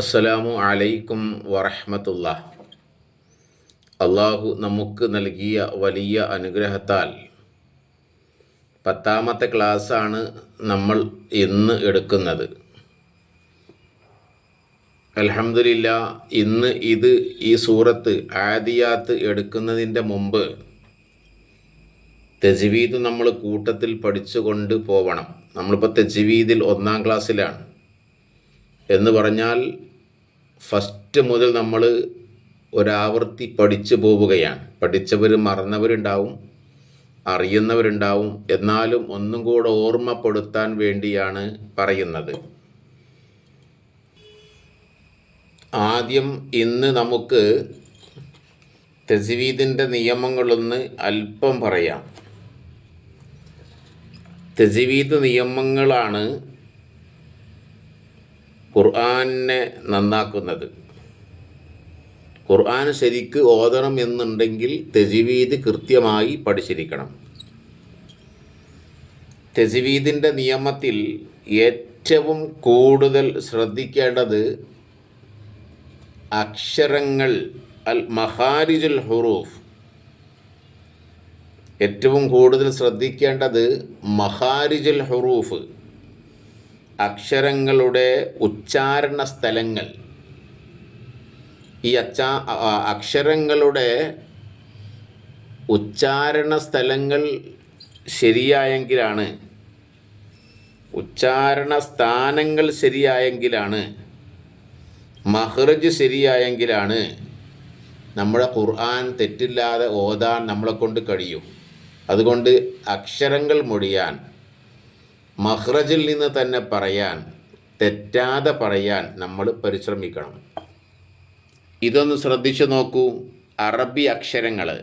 അസ്സലാമു അലൈക്കും വറഹമത്തുള്ള അള്ളാഹു നമുക്ക് നൽകിയ വലിയ അനുഗ്രഹത്താൽ പത്താമത്തെ ക്ലാസ്സാണ് നമ്മൾ ഇന്ന് എടുക്കുന്നത്. അലഹമില്ല ഇന്ന് ഇത് ഈ സൂറത്ത് ആദിയാത്ത് എടുക്കുന്നതിന്റെ മുമ്പ് തെജ്വീദ് നമ്മൾ കൂട്ടത്തിൽ പഠിച്ചുകൊണ്ട് പോവണം. നമ്മളിപ്പോൾ തെജ്വീദിൽ ഒന്നാം ക്ലാസ്സിലാണ്. എന്ന് പറഞ്ഞാൽ ഫസ്റ്റ് മുതൽ നമ്മൾ ഒരാവർത്തി പഠിച്ചു പോവുകയാണ്. പഠിച്ചവർ മറന്നവരുണ്ടാവും അറിയുന്നവരുണ്ടാവും. എന്നാലും ഒന്നും കൂടെ ഓർമ്മപ്പെടുത്താൻ വേണ്ടിയാണ് പറയുന്നത്. ആദ്യം ഇന്ന് നമുക്ക് തെസിവീദിന്റെ നിയമങ്ങളൊന്ന് അല്പം പറയാം. തെസിവീദ് നിയമങ്ങളാണ് ഖുർആാനിനെ നന്നാക്കുന്നത്. ഖുർആൻ ശരിക്ക് ഓതണം എന്നുണ്ടെങ്കിൽ തെജിവീദ് കൃത്യമായി പഠിച്ചിരിക്കണം. തെജിവീദിന്റെ നിയമത്തിൽ ഏറ്റവും കൂടുതൽ ശ്രദ്ധിക്കേണ്ടത് അക്ഷരങ്ങൾ അൽ മഹാരിജുൽ ഹുറൂഫ്. ഏറ്റവും കൂടുതൽ ശ്രദ്ധിക്കേണ്ടത് മഹാരിജുൽ ഹുറൂഫ്. അക്ഷരങ്ങളുടെ ഉച്ചാരണ സ്ഥലങ്ങൾ. ഈ അച്ചാ അക്ഷരങ്ങളുടെ ഉച്ചാരണ സ്ഥലങ്ങൾ ശരിയായെങ്കിലാണ്. ഉച്ചാരണ സ്ഥാനങ്ങൾ ശരിയായെങ്കിലാണ്. മഹ്റജ് ശരിയായെങ്കിലാണ്. നമ്മുടെ ഖുർആൻ തെറ്റില്ലാതെ ഓതാൻ നമ്മളെ കൊണ്ട് കഴിയും. അതുകൊണ്ട് അക്ഷരങ്ങൾ മൊഴിയാൻ. മഹ്റജിൽ നിന്ന് തന്നെ പറയാൻ തെറ്റാതെ പറയാൻ നമ്മൾ പരിശ്രമിക്കണം. ഇതൊന്ന് ശ്രദ്ധിച്ചു നോക്കൂ അറബി അക്ഷരങ്ങൾ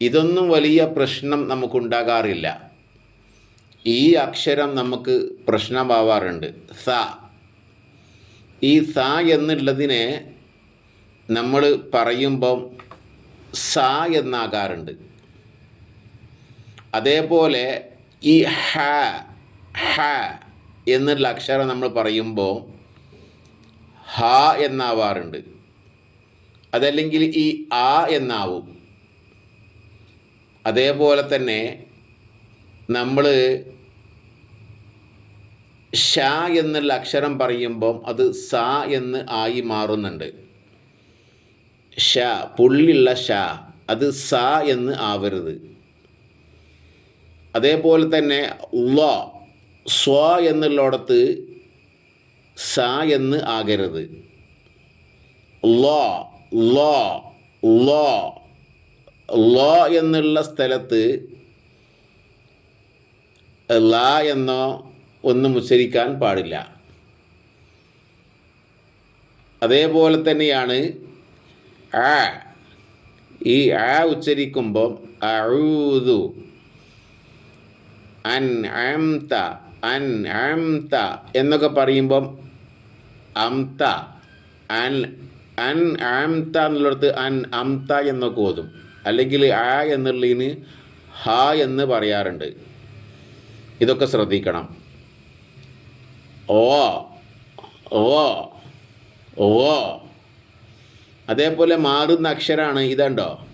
ഇതൊന്നും വലിയ പ്രശ്നം നമുക്കുണ്ടാകാറില്ല. ഈ അക്ഷരം നമുക്ക് പ്രശ്നമാവാറുണ്ട്. സ. ഈ സ എന്നുള്ളതിനെ നമ്മൾ പറയുമ്പം സ എന്നാകാറുണ്ട്. അതേപോലെ ഈ ഹ ഹ എന്നുള്ള അക്ഷരം നമ്മൾ പറയുമ്പോൾ ഹ എന്നാവാറുണ്ട്. അതല്ലെങ്കിൽ ഈ ആ എന്നാവും. അതേപോലെ തന്നെ നമ്മൾ ഷ എന്നുള്ള അക്ഷരം പറയുമ്പം അത് സ എന്ന് ആയി മാറുന്നുണ്ട്. ഷ പുള്ളിയുള്ള ഷ അത് സ എന്ന് ആവരുത്. അതേപോലെ തന്നെ ല സ്വ എന്നുള്ളിടത്ത് സ എന്ന് ആകരുത്. ല ല ല ല എന്നുള്ള സ്ഥലത്ത് ല എന്നോ ഒന്നും ഉച്ചരിക്കാൻ പാടില്ല. അതേപോലെ തന്നെയാണ് ആ. ഈ ആ ഉച്ചരിക്കുമ്പം അഴൂതു അൻ അംത അൻ അംത എന്നൊക്കെ പറയുമ്പം അംത അൻ അൻ ആംത എന്നുള്ളിടത്ത് അൻ അംത എന്നൊക്കെ ഓതും. അല്ലെങ്കിൽ ആ എന്നുള്ളതിന് ഹ എന്ന് പറയാറുണ്ട്. ഇതൊക്കെ ശ്രദ്ധിക്കണം. ഓ ഓ ഓ. അതേപോലെ മാറുന്ന അക്ഷരമാണ് ഇതുണ്ടോ?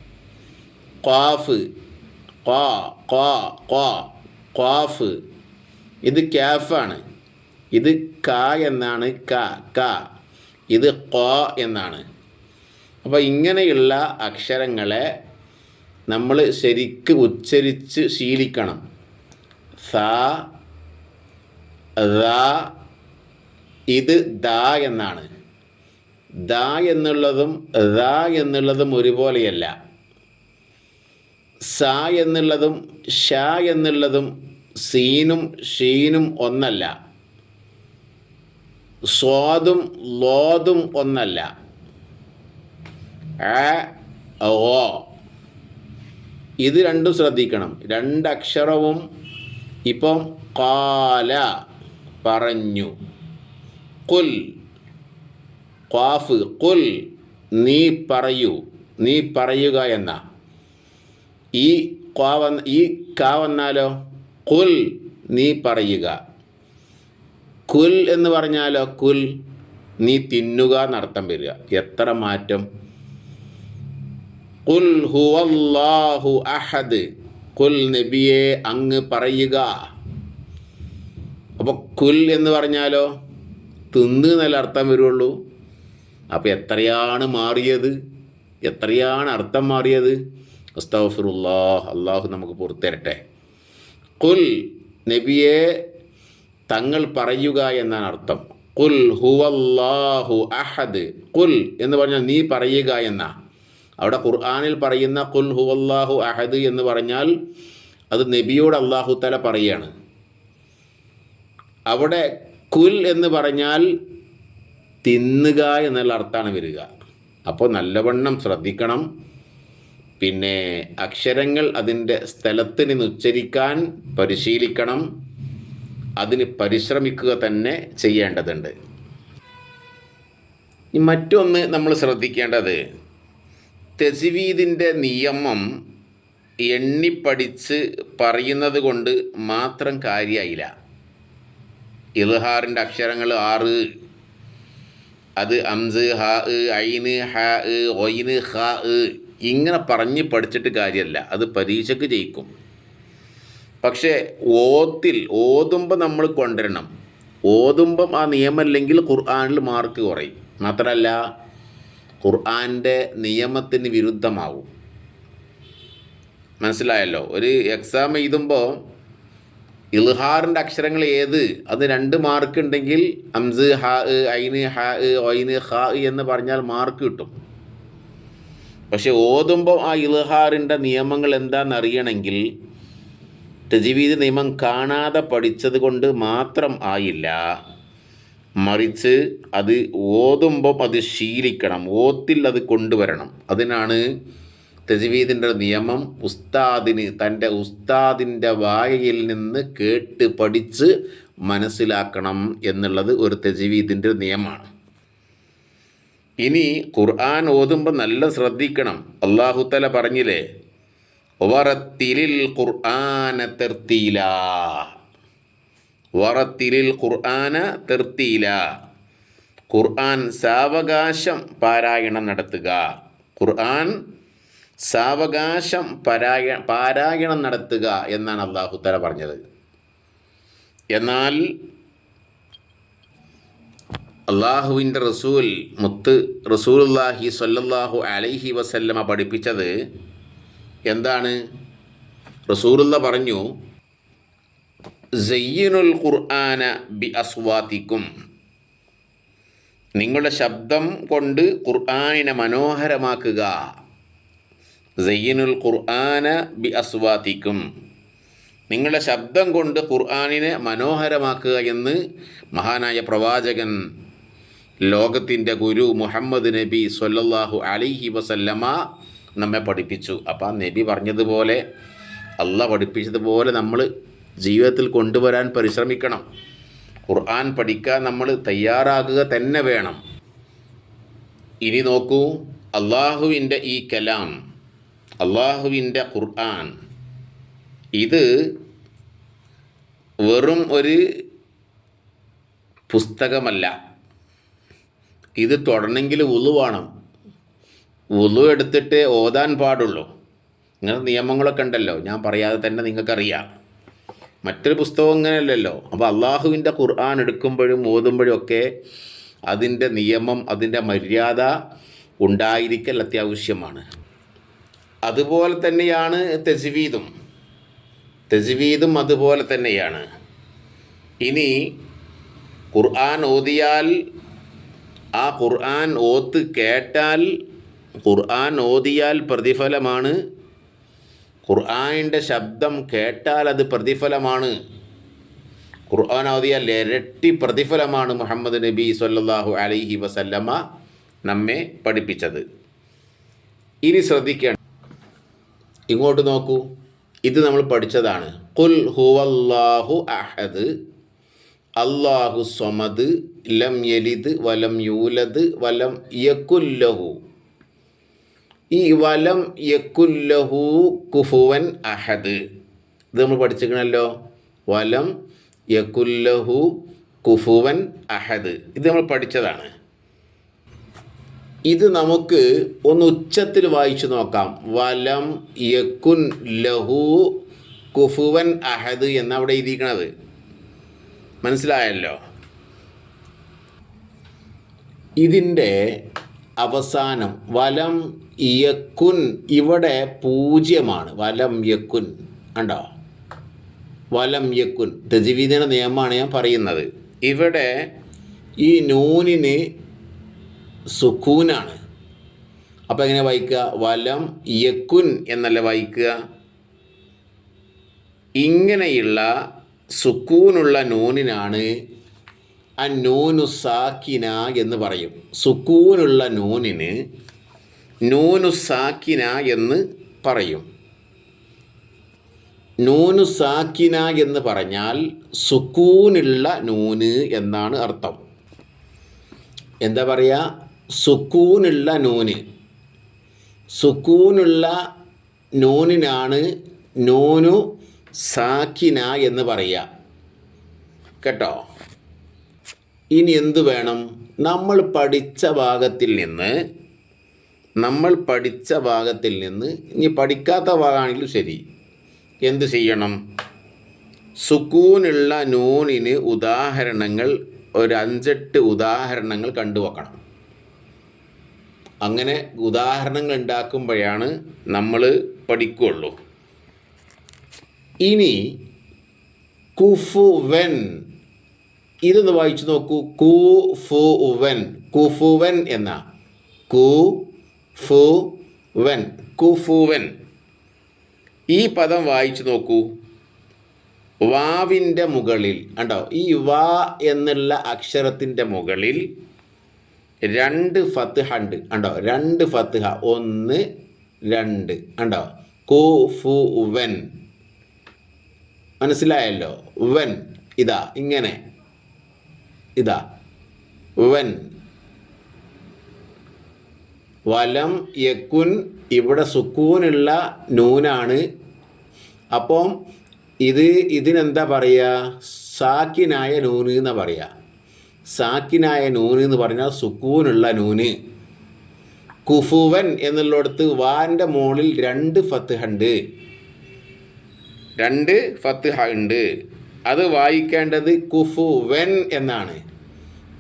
ക്വാഫ് ക്വാ ക്വാ ക്വാ ക്വാഫ്. ഇത് ക്യാഫാണ്. ഇത് ക എന്നാണ് ക ക. ഇത് ക്വാ എന്നാണ്. അപ്പോൾ ഇങ്ങനെയുള്ള അക്ഷരങ്ങളെ നമ്മൾ ശരിക്ക് ഉച്ചരിച്ച് ശീലിക്കണം. സ ഇത് ദ എന്നാണ്. ദ എന്നുള്ളതും ദ എന്നുള്ളതും ഒരുപോലെയല്ല. സ എന്നുള്ളതും ഷ എന്നുള്ളതും സീനും ഷീനും ഒന്നല്ല. സ്വാദും ലോതും ഒന്നല്ല. ഇത് രണ്ടും ശ്രദ്ധിക്കണം. രണ്ടക്ഷരവും ഇപ്പം കാല പറഞ്ഞു. കുൽ ഖാഫ് കുൽ നീ പറയൂ. നീ പറയുക എന്ന. ഈ ക്വാവ ഈ കാ വന്നാലോ? കുൽ നീ പറയുക. കുൽ എന്ന് പറഞ്ഞാലോ? കുൽ നീ തിന്നുക എന്നർത്ഥം വരിക. എത്ര മാറ്റം? കുൽ ഹുവല്ലാഹു അഹദ്. കുൽ നബിയെ അങ്ങ് പറയുക. അപ്പോൾ കുൽ എന്ന് പറഞ്ഞാലോ? തിന്ന് എന്നല്ല അർത്ഥം വരുള്ളൂ. അപ്പോൾ എത്രയാണ് മാറിയത്? എത്രയാണ് അർത്ഥം മാറിയത്? അസ്തഗ്ഫിറുല്ലാഹ്. അള്ളാഹു നമുക്ക് പുറത്തരട്ടെ കുൽ നബിയെ തങ്ങൾ പറയുക എന്നാണ് അർത്ഥം. കുൽ ഹുവല്ലാഹു അഹദ്. കുൽ എന്ന് പറഞ്ഞാൽ നീ പറയുക എന്ന. അവിടെ ഖുർആാനിൽ പറയുന്ന കുൽ ഹുവല്ലാഹു അഹദ് എന്ന് പറഞ്ഞാൽ അത് നബിയോട് അള്ളാഹു തല പറയുകയാണ് അവിടെ കുൽ എന്ന് പറഞ്ഞാൽ തിന്നുക എന്നുള്ള അർത്ഥമാണ് വരിക. അപ്പോൾ നല്ലവണ്ണം ശ്രദ്ധിക്കണം. പിന്നെ അക്ഷരങ്ങൾ അതിന്റെ സ്ഥലത്ത് നിന്ന് ഉച്ചരിക്കാൻ പരിശീലിക്കണം. അതിന് പരിശ്രമിക്കുക തന്നെ ചെയ്യേണ്ടതുണ്ട്. മറ്റൊന്ന് നമ്മൾ ശ്രദ്ധിക്കേണ്ടത് തെസിവീദിന്റെ നിയമം എണ്ണിപ്പടിച്ച് പറയുന്നത് കൊണ്ട് മാത്രം കാര്യമായില്ല ഇൽഹാറിന്റെ അക്ഷരങ്ങൾ ആറ് അത് അംസ് ഹ ഐന് ഹ ഒയിന് ഹ ഇങ്ങനെ പറഞ്ഞ് പഠിച്ചിട്ട് കാര്യമല്ല അത് പരീക്ഷയ്ക്ക് ജയിക്കും. പക്ഷേ ഓത്തിൽ ഓതുമ്പോൾ നമ്മൾ കൊണ്ടുവരണം ഓതുമ്പം ആ നിയമം നിയമമില്ലെങ്കിൽ ഖുർആാനിൽ മാർക്ക് കുറയും. മാത്രമല്ല ഖുർആാന്റെ നിയമത്തിന് വിരുദ്ധമാവും. മനസ്സിലായല്ലോ? ഒരു എക്സാം എഴുതുമ്പോൾ ഇൽഹാറിന്റെ അക്ഷരങ്ങൾ ഏത്? അത് രണ്ട് മാർക്ക് ഉണ്ടെങ്കിൽ അംസ് ഹ ഐന് ഹ ഒയിന് ഹ എന്ന് പറഞ്ഞാൽ മാർക്ക് കിട്ടും. പക്ഷെ ഓതുമ്പോൾ ആ ഇൽഹാറിന്റെ നിയമങ്ങൾ എന്താണെന്ന് അറിയണമെങ്കിൽ തജീവീദ് നിയമം കാണാതെ പഠിച്ചത് കൊണ്ട് മാത്രം ആയില്ല. മറിച്ച് അത് ഓതുമ്പം അത് ശീലിക്കണം. ഓത്തിൽ അത് കൊണ്ടുവരണം. അതിനാണ് തജ്വീദിന്റെ നിയമം ഉസ്താദിന് തന്റെ ഉസ്താദിന്റെ വായയിൽ നിന്ന് കേട്ട് പഠിച്ച് മനസ്സിലാക്കണം എന്നുള്ളത് ഒരു തജ്വീദിന്റെ നിയമമാണ്. ഇനി ഖുർആൻ ഓതുമ്പോൾ നല്ല ശ്രദ്ധിക്കണം. അള്ളാഹുത്തല പറഞ്ഞില്ലേ വറത്തിലിൽ ഖുർആന തെർത്തീല. വറത്തിലിൽ ഖുർആന തെർത്തീല. ഖുർആൻ സാവകാശം പാരായണം നടത്തുക. ഖുർആൻ സാവകാശം പരായ പാരായണം നടത്തുക എന്നാണ് അള്ളാഹുത്തല പറഞ്ഞത്. എന്നാൽ അള്ളാഹുവിന്റെ റസൂൽ മുത്ത് റസൂലുല്ലാഹി സ്വല്ലല്ലാഹു അലൈഹി വസല്ലമ പഠിപ്പിച്ചത് എന്താണ്? റസൂലുള്ള പറഞ്ഞു സയ്യനുൽ ഖുർആന ബി അസ്വാത്തിക്കും നിങ്ങളുടെ ശബ്ദം കൊണ്ട് ഖുർആാനിനെ മനോഹരമാക്കുക. സയ്യനുൽ ഖുർആന ബി അസ്വാത്തിക്കും നിങ്ങളുടെ ശബ്ദം കൊണ്ട് ഖുർആാനിനെ മനോഹരമാക്കുക എന്ന് മഹാനായ പ്രവാചകൻ ലോകത്തിന്റെ ഗുരു മുഹമ്മദ് നബി സൊല്ലാഹു അലൈഹി വസല്ലമ നമ്മെ പഠിപ്പിച്ചു. അപ്പം ആ നബി പറഞ്ഞതുപോലെ അല്ല പഠിപ്പിച്ചതുപോലെ നമ്മൾ ജീവിതത്തിൽ കൊണ്ടുവരാൻ പരിശ്രമിക്കണം. ഖുർആൻ പഠിക്കാൻ നമ്മൾ തയ്യാറാകുക തന്നെ വേണം. ഇനി നോക്കൂ അള്ളാഹുവിന്റെ ഈ കലാം അള്ളാഹുവിന്റെ ഖുർആൻ ഇത് വെറും ഒരു പുസ്തകമല്ല. ഇത് തുടണമെങ്കിൽ ഉളു വേണം. ഉളു എടുത്തിട്ട് ഓതാൻ പാടുള്ളൂ. ഇങ്ങനെ നിയമങ്ങളൊക്കെ ഉണ്ടല്ലോ. ഞാൻ പറയാതെ തന്നെ നിങ്ങൾക്കറിയാം. മറ്റൊരു പുസ്തകം ഇങ്ങനെയല്ലല്ലോ. അപ്പോൾ അള്ളാഹുവിന്റെ ഖുർആൻ എടുക്കുമ്പോഴും ഓതുമ്പോഴും ഒക്കെ അതിന്റെ നിയമം അതിന്റെ മര്യാദ ഉണ്ടായിരിക്കൽ അത്യാവശ്യമാണ്. അതുപോലെ തന്നെയാണ് തെജ്വീദും. തെജ്വീദും അതുപോലെ തന്നെയാണ്. ഇനി ഖുർആൻ ഓതിയാൽ ആ ഖുർആൻ ഓത്ത് കേട്ടാൽ ഖുർആൻ ഓതിയാൽ പ്രതിഫലമാണ്. ഖുർആാനിന്റെ ശബ്ദം കേട്ടാൽ അത് പ്രതിഫലമാണ്. ഖുർആൻ ഓതിയാൽ ഇരട്ടി പ്രതിഫലമാണ് മുഹമ്മദ് നബി സല്ലാഹു അലൈഹി വസല്ലമ നമ്മെ പഠിപ്പിച്ചത്. ഇനി ശ്രദ്ധിക്കണം ഇങ്ങോട്ട് നോക്കൂ. ഇത് നമ്മൾ പഠിച്ചതാണ്. കുൽ ഹുവല്ലാഹു അഹദ്. അള്ളാഹു സ്വമദ് ലം യലിദ് വലം യൂലദ് വലം യക്കുല്ലഹു ഈ വലം യക്കുല്ലഹു കുഫുവൻ അഹദ്. ഇത് നമ്മൾ പഠിച്ചിരിക്കണല്ലോ. വലം യക്കുല്ലഹു കുഫുവൻ അഹദ്. ഇത് നമ്മൾ പഠിച്ചതാണ്. ഇത് നമുക്ക് ഒന്ന് ഉച്ചത്തിൽ വായിച്ചു നോക്കാം. വലം യക്കുൻ ലഹു കുഫുവൻ അഹദ് എന്നവിടെ ഇരിക്കണത് മനസ്സിലായല്ലോ? ഇതിന്റെ അവസാനം വലം യക്കുൻ ഇവിടെ പൂജ്യമാണ്. വലം യക്കുൻ. ഉണ്ടോ വലം യക്കുൻ. തജീവീദിന നിയമമാണ് ഞാൻ പറയുന്നത്. ഇവിടെ ഈ നൂനിന് സുക്കൂനാണ്. അപ്പം എങ്ങനെ വായിക്കുക? വലം യക്കുൻ എന്നല്ല വായിക്കുക? ഇങ്ങനെയുള്ള സുക്കൂനുള്ള നൂനിനാണ് അന്നൂനു സാക്കിന എന്ന് പറയും. സുക്കൂനുള്ള നൂനിന് നൂനു സാക്കിന എന്ന് പറയും. നൂനു സാക്കിന എന്ന് പറഞ്ഞാൽ സുക്കൂനുള്ള നൂന് എന്നാണ് അർത്ഥം. എന്താ പറയുക സുക്കൂനുള്ള നൂന്. സുക്കൂനുള്ള നൂനിനാണ് നൂനു സാക്കിന എന്ന് പറയുക കേട്ടോ? ഇനി എന്തു വേണം? നമ്മൾ പഠിച്ച ഭാഗത്തിൽ നിന്ന് നമ്മൾ പഠിച്ച ഭാഗത്തിൽ നിന്ന് ഇനി പഠിക്കാത്ത ഭാഗമാണെങ്കിലും ശരി. എന്ത് ചെയ്യണം? സുക്കൂനുള്ള നൂനിന് ഉദാഹരണങ്ങൾ ഒരു അഞ്ചെട്ട് ഉദാഹരണങ്ങൾ കണ്ടുവെക്കണം അങ്ങനെ ഉദാഹരണങ്ങൾ ഉണ്ടാക്കുമ്പോഴാണ് നമ്മൾ പഠിക്കുകയുള്ളൂ ഇനി കുഫുവൻ. ഇതൊന്ന് വായിച്ചു നോക്കൂ. കു ഫു വെൻ കുഫുവൻ എന്ന. കു ഫു വെൻ കുഫുവൻ. ഈ പദം വായിച്ചു നോക്കൂ. വാവിന്റെ മുകളിൽ. ഉണ്ടോ ഈ വാ എന്നുള്ള അക്ഷരത്തിന്റെ മുകളിൽ രണ്ട് ഫത്ത്ഹ ഉണ്ട് ഉണ്ടോ രണ്ട് ഫത്ത്ഹ ഒന്ന് രണ്ട്. ഉണ്ടോ കു ഫു വൻ മനസ്സിലായല്ലോ. വൻ ഇതാ ഇങ്ങനെ. ഇതാ. വൻ. വലം യക്കുൻ ഇവിടെ സുക്കൂനുള്ള നൂനാണ്. അപ്പം ഇത് ഇതിനെന്താ പറയുക സാക്കിനായ നൂന് എന്ന് പറയുക സാക്കിനായ നൂന് എന്ന് പറഞ്ഞാൽ സുക്കൂനുള്ള നൂന്. കുഫുവൻ എന്നുള്ളിടത്ത് വാന്റെ മുകളിൽ രണ്ട് ഫത്ത് ഉണ്ട്. രണ്ട് ഫത്ത്ഹ ഉണ്ട്. അത് വായിക്കേണ്ടത് കുഫുവൻ എന്നാണ്.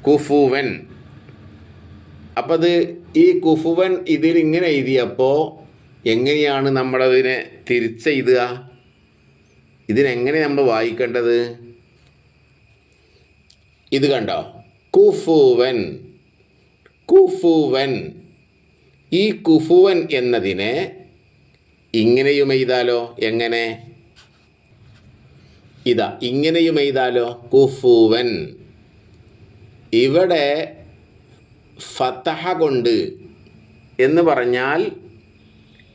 കുഫുവൻ. അപ്പം അത് ഈ കുഫുവൻ ഇതിൽ ഇങ്ങനെ എഴുതിയപ്പോൾ എങ്ങനെയാണ് നമ്മളതിനെ തിരിച്ചെഴുതുക? ഇതിനെങ്ങനെ നമ്മൾ വായിക്കേണ്ടത്? ഇത് കണ്ടോ? കുഫുവൻ. കുഫുവൻ. ഈ കുഫുവൻ എന്നതിനെ ഇങ്ങനെയും എഴുതാലോ? എങ്ങനെ? ഇതാ ഇങ്ങനെയും എഴുതാലോ. കുഫുവൻ. ഇവിടെ ഫതഹ കൊണ്ട് എന്ന് പറഞ്ഞാൽ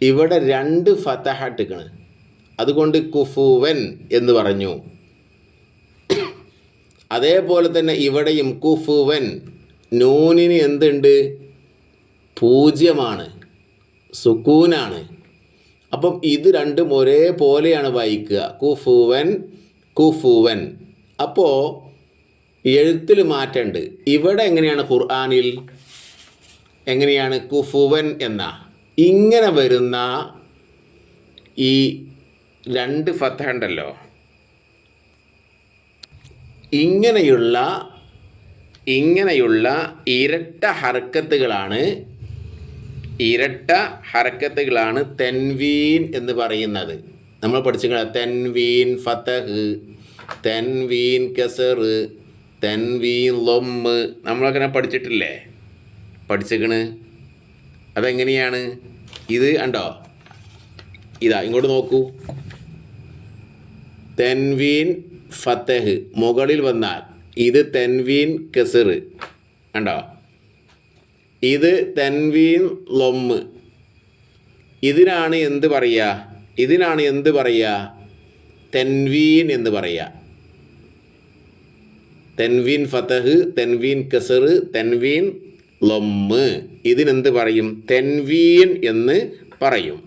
ഇവിടെ രണ്ട് ഫതഹ ഇട്ടിക്കണ് അതുകൊണ്ട് കുഫുവൻ എന്ന് പറഞ്ഞു. അതേപോലെ തന്നെ ഇവിടെയും കുഫുവൻ. നൂനിന് എന്തുണ്ട്? പൂജ്യമാണ്. സുക്കൂനാണ്. അപ്പം ഇത് രണ്ടും ഒരേപോലെയാണ് വായിക്കുക. കുഫുവൻ കുഫുവൻ. അപ്പോൾ എഴുത്തിൽ മാറ്റമുണ്ട് ഇവിടെ എങ്ങനെയാണ് ഖുർആാനിൽ? എങ്ങനെയാണ് കുഫുവൻ എന്ന? ഇങ്ങനെ വരുന്ന ഈ രണ്ട് ഫത്ത ഉണ്ടല്ലോ. ഇങ്ങനെയുള്ള ഇങ്ങനെയുള്ള ഇരട്ട ഹർക്കത്തുകളാണ് ഇരട്ട ഹർക്കത്തുകളാണ് തെൻവീൻ എന്ന് പറയുന്നത്. നമ്മൾ പഠിച്ചിരിക്കണം തെൻവീൻ ഫതഹ് തെൻവീൻ കസർ തെൻവീൻ ലൊമ്മ്. നമ്മളങ്ങനെ പഠിച്ചിട്ടില്ലേ? പഠിച്ചേക്കണ് അതെങ്ങനെയാണ്? ഇത് ഉണ്ടോ ഇതാ ഇങ്ങോട്ട് നോക്കൂ. തെൻവീൻ ഫത്തഹ് മുകളിൽ വന്നാൽ ഇത് തെൻവീൻ കസർ. ഉണ്ടോ ഇത് തെൻവീൻ ലൊമ്മ്. ഇതിനാണ് എന്ത് പറയുക? ഇതിനാണ് എന്ത് പറയുക? തെൻവീൻ എന്ന് പറയുക. തെൻവീൻ ഫതഹ് തെൻവീൻ കസർ തെൻവീൻ ലൊമ്മ്. ഇതിനെന്ത് പറയും? തെൻവീൻ എന്ന് പറയും.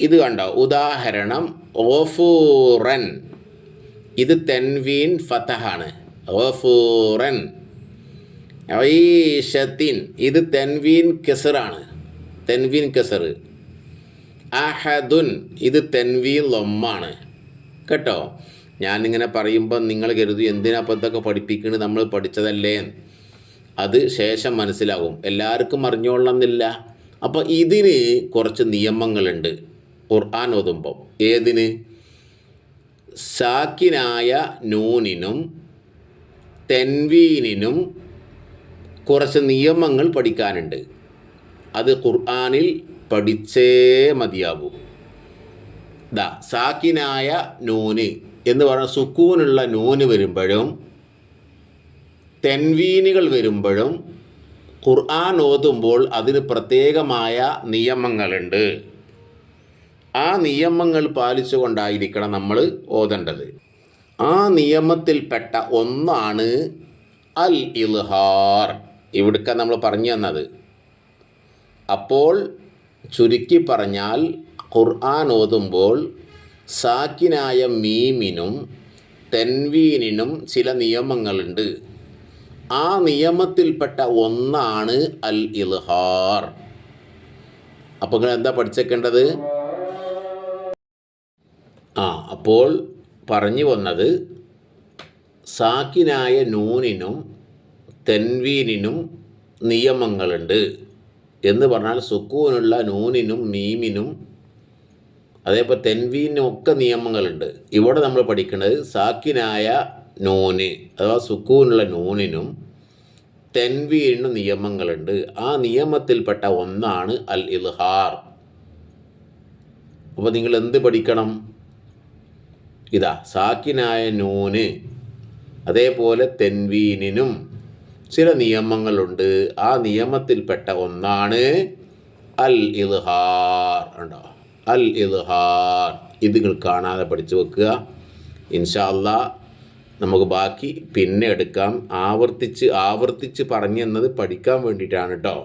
ഇത് കണ്ടോ? ഉദാഹരണം ഓഫൂറൻ ഇത് തെൻവീൻ ഫതഹാണ്. ഓഫൂറൻ ഐഷത്തിൻ. ഇത് തെൻവീൻ കെസറാണ്. തെൻവീൻ കെസർ അഹദുൻ. ഇത് തെൻവി ലൊമ്മാണ്. കേട്ടോ? ഞാനിങ്ങനെ പറയുമ്പോൾ നിങ്ങൾ കരുതി എന്തിനാ അപ്പോൾ ഇതൊക്കെ പഠിപ്പിക്കുന്നത് നമ്മൾ പഠിച്ചതല്ലേ? അത് ശേഷം മനസ്സിലാകും. എല്ലാവർക്കും അറിഞ്ഞോളണമെന്നില്ല അപ്പോൾ ഇതിന് കുറച്ച് നിയമങ്ങളുണ്ട്. ഖുർആൻ ഓതുമ്പോൾ ഏതിന്? സാക്കിനായ നൂനിനും തെൻവീനിനും കുറച്ച് നിയമങ്ങൾ പഠിക്കാനുണ്ട്. അത് ഖുർആനിൽ പഠിച്ചേ മതിയാവൂ. ദാ സാക്കിനായ നൂന് എന്ന് പറഞ്ഞ സുക്കൂനുള്ള നൂന് വരുമ്പോഴും തെൻവീനുകൾ വരുമ്പോഴും ഖുർആൻ ഓതുമ്പോൾ അതിന് പ്രത്യേകമായ നിയമങ്ങളുണ്ട്. ആ നിയമങ്ങൾ പാലിച്ചുകൊണ്ടായിരിക്കണം നമ്മൾ ഓതേണ്ടത്. ആ നിയമത്തിൽപ്പെട്ട ഒന്നാണ് അൽ ഇൽഹാർ ഇവിടുക്ക നമ്മൾ പറഞ്ഞു തന്നത്. അപ്പോൾ ചുരുക്കി പറഞ്ഞാൽ ഖുർആൻ ഓതുമ്പോൾ സാക്കിനായ മീമിനും തെൻവീനിനും ചില നിയമങ്ങളുണ്ട്. ആ നിയമത്തിൽപ്പെട്ട ഒന്നാണ് അൽ ഇൽഹാർ അപ്പോൾ നിങ്ങൾ എന്താ പഠിച്ചേക്കേണ്ടത്? ആ അപ്പോൾ പറഞ്ഞു വന്നത് സാക്കിനായ നൂനിനും തെൻവീനിനും നിയമങ്ങളുണ്ട്. എന്ന് പറഞ്ഞാൽ സുക്കൂനുള്ള നൂനിനും മീമിനും അതേപോലെ തെൻവീനും ഒക്കെ നിയമങ്ങളുണ്ട്. ഇവിടെ നമ്മൾ പഠിക്കുന്നത് സാക്കിനായ നൂന് അഥവാ സുക്കൂനുള്ള നൂനിനും തെൻവീനും നിയമങ്ങളുണ്ട്. ആ നിയമത്തിൽപ്പെട്ട ഒന്നാണ് അൽ ഇൽഹാർ. അപ്പോൾ നിങ്ങൾ എന്ത് പഠിക്കണം? ഇതാ സാക്കിനായ നൂന് അതേപോലെ തെൻവീനിനും ചില നിയമങ്ങളുണ്ട്. ആ നിയമത്തിൽപ്പെട്ട ഒന്നാണ് അൽ ഇൽഹാർ ഉണ്ടോ അൽ ഇൽഹാർ ഇത് നിങ്ങൾ കാണാതെ പഠിച്ചു വെക്കുക. ഇൻഷാല്ല നമുക്ക് ബാക്കി പിന്നെ എടുക്കാം. ആവർത്തിച്ച് ആവർത്തിച്ച് പറഞ്ഞു തന്നത് പഠിക്കാൻ വേണ്ടിയിട്ടാണ് കേട്ടോ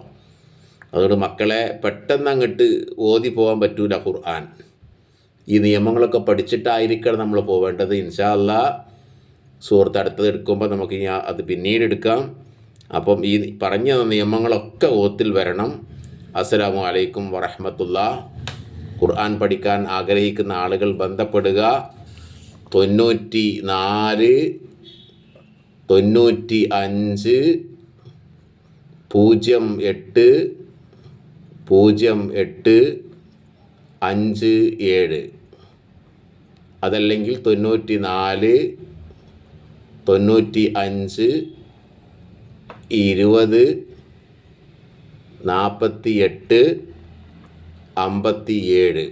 അതുകൊണ്ട് മക്കളെ പെട്ടെന്ന് അങ്ങോട്ട് ഓതി പോകാൻ പറ്റൂല ഖുർആൻ. ഈ നിയമങ്ങളൊക്കെ പഠിച്ചിട്ടായിരിക്കണം നമ്മൾ പോവേണ്ടത്. ഇൻഷാല്ല സുഹൃത്ത് അടുത്തത് എടുക്കുമ്പോൾ നമുക്ക് അത് പിന്നീട് എടുക്കാം. അപ്പം ഈ പറഞ്ഞ നിയമങ്ങളൊക്കെ ഓത്തിൽ വരണം. അസ്സലാമു അലൈക്കും വറഹമത്തുള്ള. ഖുർആൻ പഠിക്കാൻ ആഗ്രഹിക്കുന്ന ആളുകൾ ബന്ധപ്പെടുക. തൊണ്ണൂറ്റി നാല് തൊണ്ണൂറ്റി അഞ്ച് പൂജ്യം എട്ട് പൂജ്യം എട്ട് അഞ്ച് ഏഴ്. അതല്ലെങ്കിൽ തൊണ്ണൂറ്റി നാല് തൊണ്ണൂറ്റി അഞ്ച് ഇരുപത് നാൽപ്പത്തി എട്ട് അമ്പത്തി ഏഴ്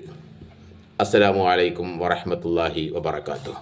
അസ്സലാമു അലൈക്കും വറഹമത്തല്ലാഹി വബർക്കാത്തു